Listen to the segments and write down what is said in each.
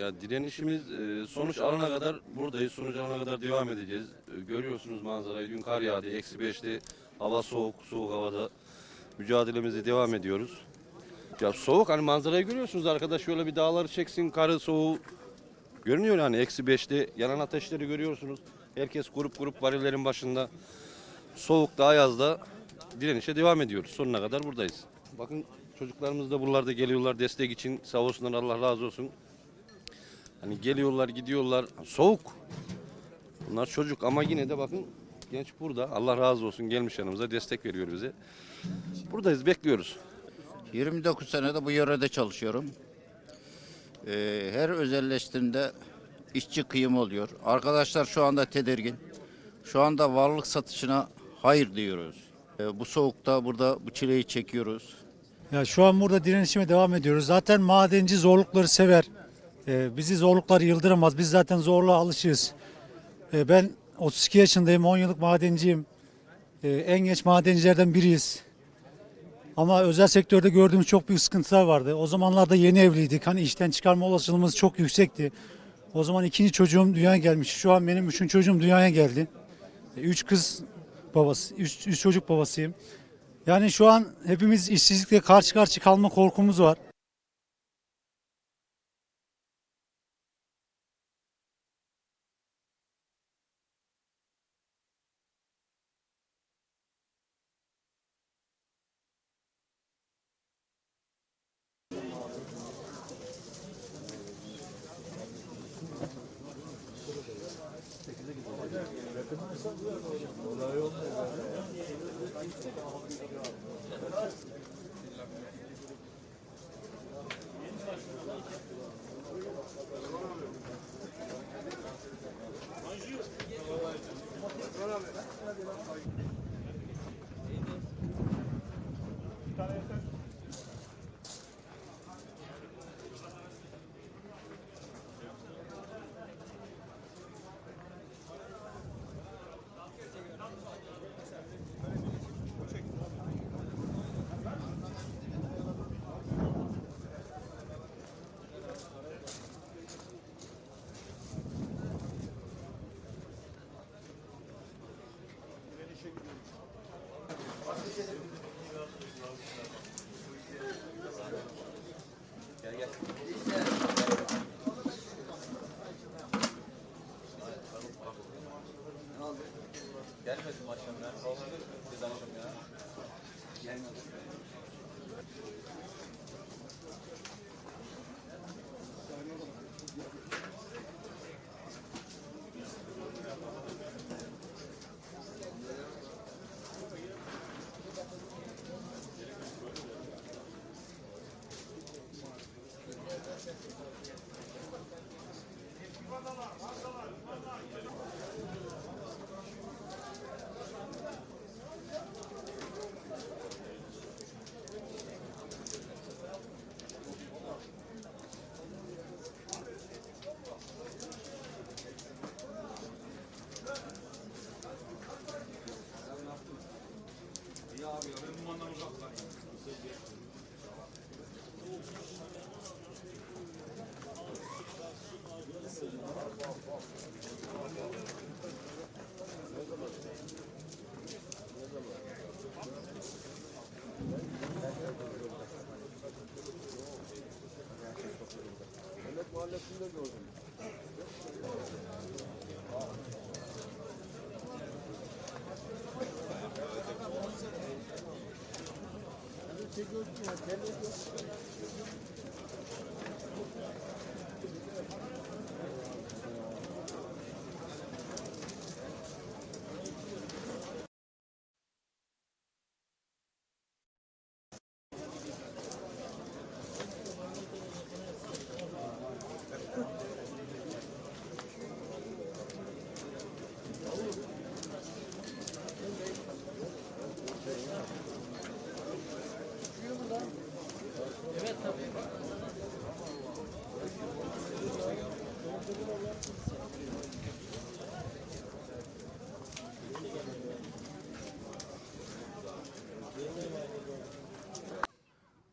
Ya direnişimiz e, sonuç alana kadar buradayız. Sonuç alana kadar devam edeceğiz. E, Görüyorsunuz manzarayı. Dün kar yağdı. Eksi beşti. Hava soğuk. Soğuk havada mücadelemize devam ediyoruz. Ya soğuk hani manzarayı görüyorsunuz arkadaş. Şöyle bir dağları çeksin. Karı soğuğu görünüyor yani. Eksi beşti. Yanan ateşleri görüyorsunuz. Herkes grup grup varillerin başında. Soğukta, ayazda direnişe devam ediyoruz. Sonuna kadar buradayız. Bakın çocuklarımız da buralarda geliyorlar destek için. Sağ olsunlar Allah razı olsun. Hani geliyorlar gidiyorlar. Soğuk. Bunlar çocuk ama yine de bakın genç burada. Allah razı olsun gelmiş yanımıza destek veriyor bize. Buradayız bekliyoruz. 29 senede bu yörede çalışıyorum. Ee, her özelleştiğinde işçi kıyım oluyor. Arkadaşlar şu anda tedirgin. Şu anda varlık satışına hayır diyoruz. Ee, bu soğukta burada bu çileyi çekiyoruz. Ya şu an burada direnişime devam ediyoruz. Zaten madenci zorlukları sever. Ee, bizi zorluklar yıldıramaz. Biz zaten zorluğa alışığız. Ee, ben 32 yaşındayım. 10 yıllık madenciyim. Ee, en genç madencilerden biriyiz. Ama özel sektörde gördüğümüz çok büyük sıkıntılar vardı. O zamanlarda yeni evliydik. Hani işten çıkarma olasılığımız çok yüksekti. O zaman ikinci çocuğum dünyaya gelmiş. Şu an benim üçüncü çocuğum dünyaya geldi. Üç kız babası, üç, üç çocuk babasıyım. Yani şu an hepimiz işsizlikle karşı karşı kalma korkumuz var. de gördüm. Çekiyorsun ya, kendi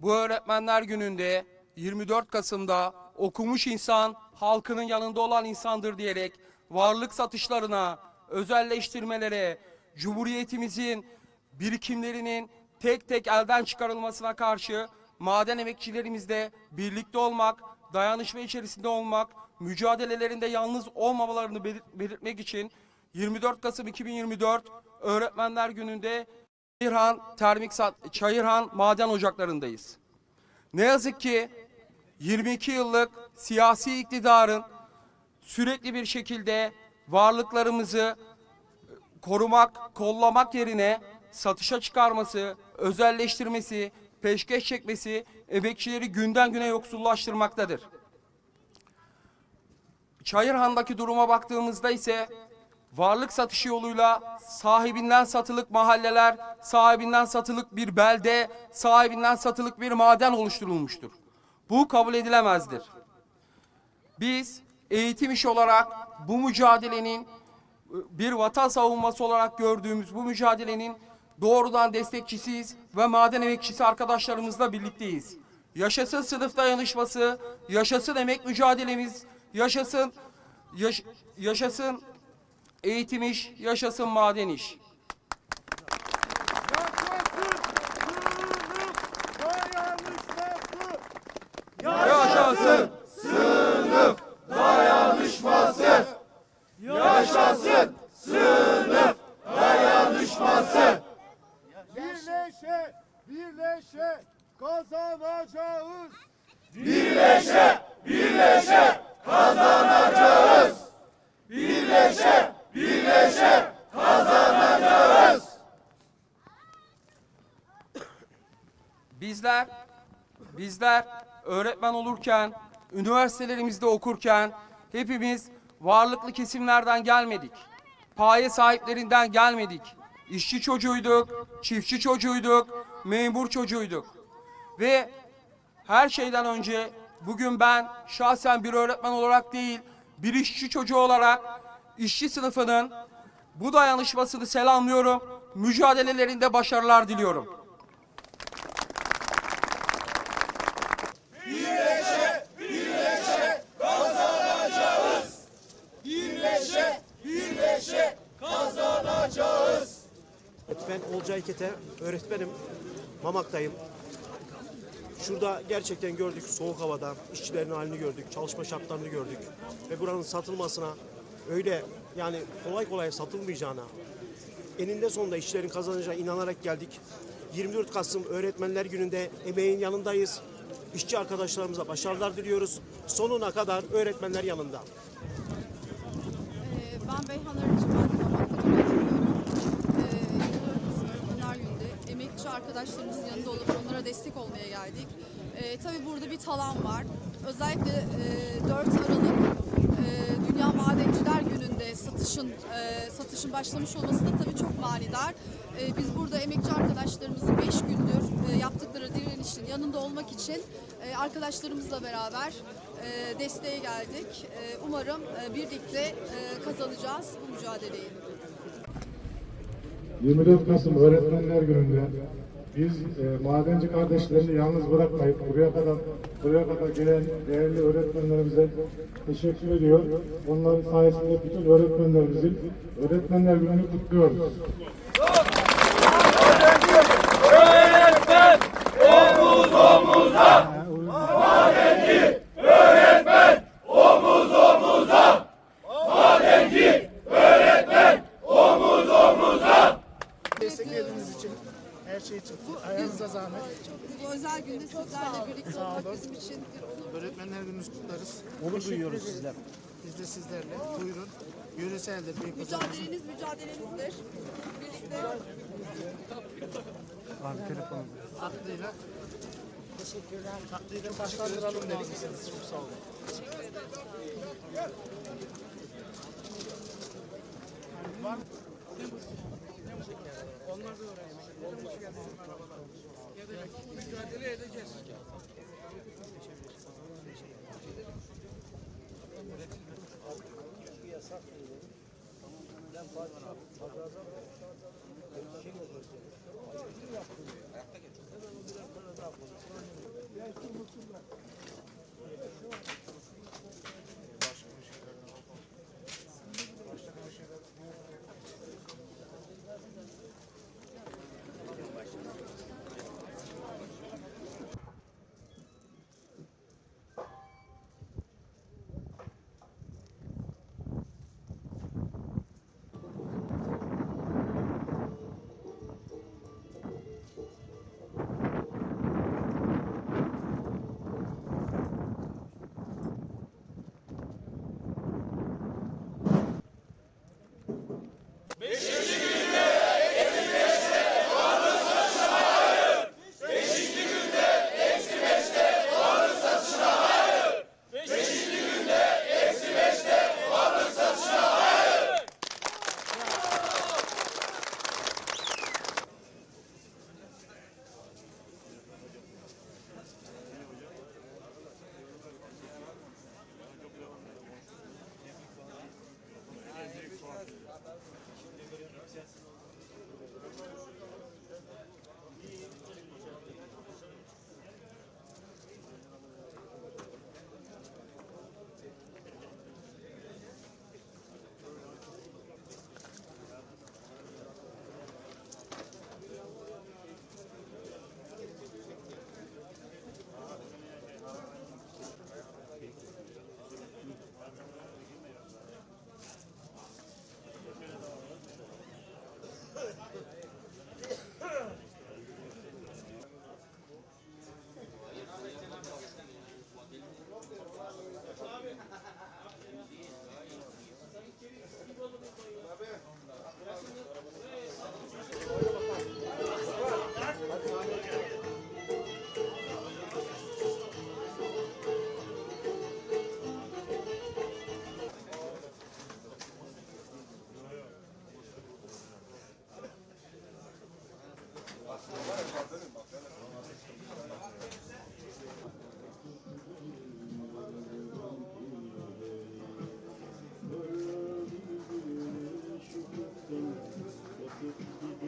Bu öğretmenler gününde 24 Kasım'da okumuş insan halkının yanında olan insandır diyerek varlık satışlarına, özelleştirmelere, Cumhuriyetimizin birikimlerinin tek tek elden çıkarılmasına karşı maden emekçilerimizle birlikte olmak, dayanışma içerisinde olmak, mücadelelerinde yalnız olmamalarını belir- belirtmek için 24 Kasım 2024 Öğretmenler Günü'nde Çayırhan Termik Çayırhan Maden Ocakları'ndayız. Ne yazık ki 22 yıllık siyasi iktidarın sürekli bir şekilde varlıklarımızı korumak, kollamak yerine satışa çıkarması, özelleştirmesi, peşkeş çekmesi emekçileri günden güne yoksullaştırmaktadır. Çayırhan'daki duruma baktığımızda ise varlık satışı yoluyla sahibinden satılık mahalleler, sahibinden satılık bir belde, sahibinden satılık bir maden oluşturulmuştur. Bu kabul edilemezdir. Biz eğitim işi olarak bu mücadelenin bir vatan savunması olarak gördüğümüz bu mücadelenin doğrudan destekçisiyiz ve maden emekçisi arkadaşlarımızla birlikteyiz. Yaşasın sınıf dayanışması, yaşasın emek mücadelemiz, yaşasın yaş- yaşasın eğitim iş, yaşasın maden iş. Yaşasın sınıf dayanışması. Yaşasın sınıf dayanışması. Birleşe, birleşe kazanacağız. Birleşe, birleşe kazanacağız. Birleşe, birleşe kazanacağız. Bizler, bizler öğretmen olurken, üniversitelerimizde okurken hepimiz varlıklı kesimlerden gelmedik. Paye sahiplerinden gelmedik. İşçi çocuğuyduk, çiftçi çocuğuyduk, memur çocuğuyduk. Ve her şeyden önce bugün ben şahsen bir öğretmen olarak değil, bir işçi çocuğu olarak işçi sınıfının bu dayanışmasını selamlıyorum. Mücadelelerinde başarılar diliyorum. Ben Olcay Kete, öğretmenim. Mamak'tayım. Şurada gerçekten gördük soğuk havada işçilerin halini gördük, çalışma şartlarını gördük ve buranın satılmasına öyle yani kolay kolay satılmayacağına eninde sonunda işçilerin kazanacağı inanarak geldik. 24 Kasım Öğretmenler Günü'nde emeğin yanındayız. İşçi arkadaşlarımıza başarılar diliyoruz. Sonuna kadar öğretmenler yanında. Ee, Ben Beyhan Arıcı. Ee, 24 Kasım Öğretmenler Günü'nde emekçi arkadaşlarımızın yanında olup onlara destek olmaya geldik. Ee, tabii burada bir talan var. Özellikle e, 4 Aralık e, Dünya Madenciler Günü'nde satışın e, satışın başlamış olması da tabii çok manidar. Ee, biz burada emekçi arkadaşlarımızın 5 gündür e, yaptıkları direnişin yanında olmak için e, arkadaşlarımızla beraber e, desteğe geldik. E, umarım e, birlikte e, kazanacağız bu mücadeleyi. 24 Kasım Öğretmenler Günü'nde biz e, madenci kardeşlerini yalnız bırakmayıp buraya kadar buraya kadar gelen değerli öğretmenlerimize teşekkür ediyor. Onların sayesinde bütün öğretmenlerimizin Öğretmenler Günü'nü kutluyoruz. gururluyuz sizler. Biz de sizlerle. Buyurun. Yöreseldir. Mücadeleniz mücadelenizdir. Birlikte. Abi telefonu. Aklıyla. Teşekkürler. Aklıyla taşlandıralım dedik. Çok sağ olun. Teşekkür ederim. Onlar da öğrenmiş. Mücadele edeceğiz.